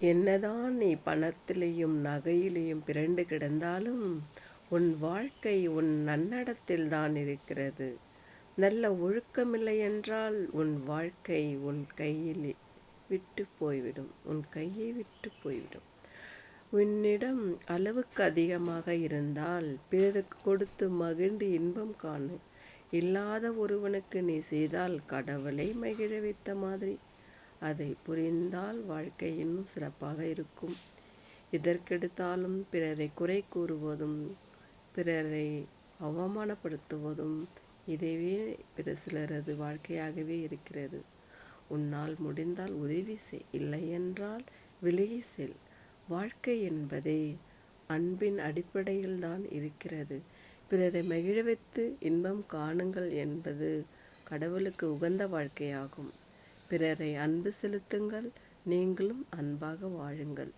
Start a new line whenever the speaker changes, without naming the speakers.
என்னதான் நீ பணத்திலேயும் நகையிலேயும் பிறண்டு கிடந்தாலும் உன் வாழ்க்கை உன் நன்னடத்தில் தான் இருக்கிறது. நல்ல ஒழுக்கமில்லை என்றால் உன் வாழ்க்கை உன் கையில் விட்டு போய்விடும். உன் கையை விட்டு போய்விடும். உன்னிடம் அளவுக்கு அதிகமாக இருந்தால் பிறருக்கு கொடுத்து மகிழ்ந்து இன்பம் காணு. இல்லாத ஒருவனுக்கு நீ செய்தால் கடவுளை மகிழ வைத்த மாதிரி. அதை புரிந்தால் வாழ்க்கை இன்னும் சிறப்பாக இருக்கும். இதற்கெடுத்தாலும் பிறரை குறை கூறுவதும் பிறரை அவமானப்படுத்துவதும் இதுவே பிற சிலரது வாழ்க்கையாகவே இருக்கிறது. உன்னால் முடிந்தால் உதவி செய் இல்லை என்றால் விலகி செல். வாழ்க்கை என்பதே அன்பின் அடிப்படையில் தான் இருக்கிறது. பிறரை மகிழ வைத்து இன்பம் காணுங்கள் என்பது கடவுளுக்கு உகந்த வாழ்க்கையாகும். பிறரை அன்பு செலுத்துங்கள் நீங்களும் அன்பாக வாழுங்கள்.